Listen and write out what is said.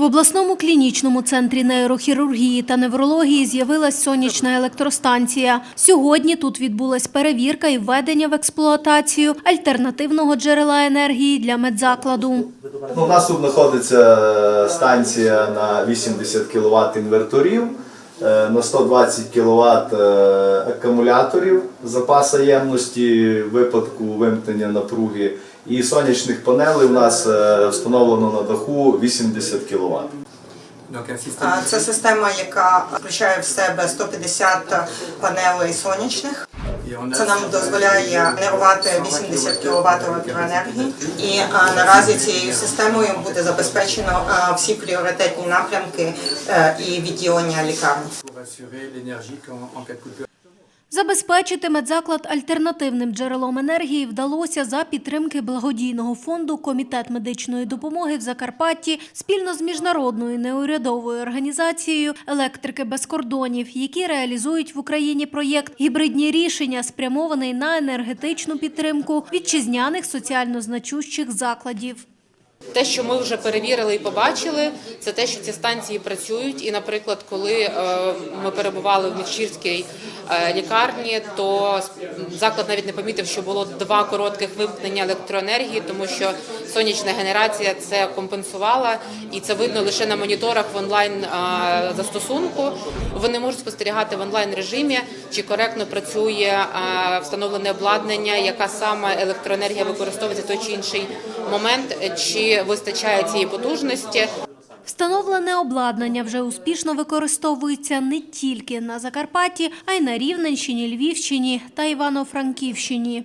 В обласному клінічному центрі нейрохірургії та неврології з'явилась сонячна електростанція. Сьогодні тут відбулась перевірка і введення в експлуатацію альтернативного джерела енергії для медзакладу. Ну, у нас тут знаходиться е, станція на 80 кВт інверторів, на 120 кВт акумуляторів запаса ємності в випадку вимкнення напруги. І сонячних панелей у нас е, встановлено на даху 80 кВт. Це система, яка включає в себе 150 панелей сонячних. Це нам дозволяє генерувати 80 кВт електроенергії. І наразі цією системою буде забезпечено всі пріоритетні напрямки е, і відділення лікарні. Забезпечити медзаклад альтернативним джерелом енергії вдалося за підтримки благодійного фонду Комітет медичної допомоги в Закарпатті спільно з міжнародною неурядовою організацією Електрики без кордонів, які реалізують в Україні проєкт гібридні рішення, спрямований на енергетичну підтримку вітчизняних соціально значущих закладів. Те, що ми вже перевірили і побачили, це те, що ці станції працюють. І, наприклад, коли е, ми перебували в Мічірській е, лікарні, то заклад навіть не помітив, що було два коротких вимкнення електроенергії, тому що сонячна генерація це компенсувала, і це видно лише на моніторах в онлайн застосунку. Вони можуть спостерігати в онлайн режимі, чи коректно працює встановлене обладнання, яка саме електроенергія використовується той чи інший момент, чи вистачає цієї потужності. Встановлене обладнання вже успішно використовується не тільки на Закарпатті, а й на Рівненщині, Львівщині та Івано-Франківщині.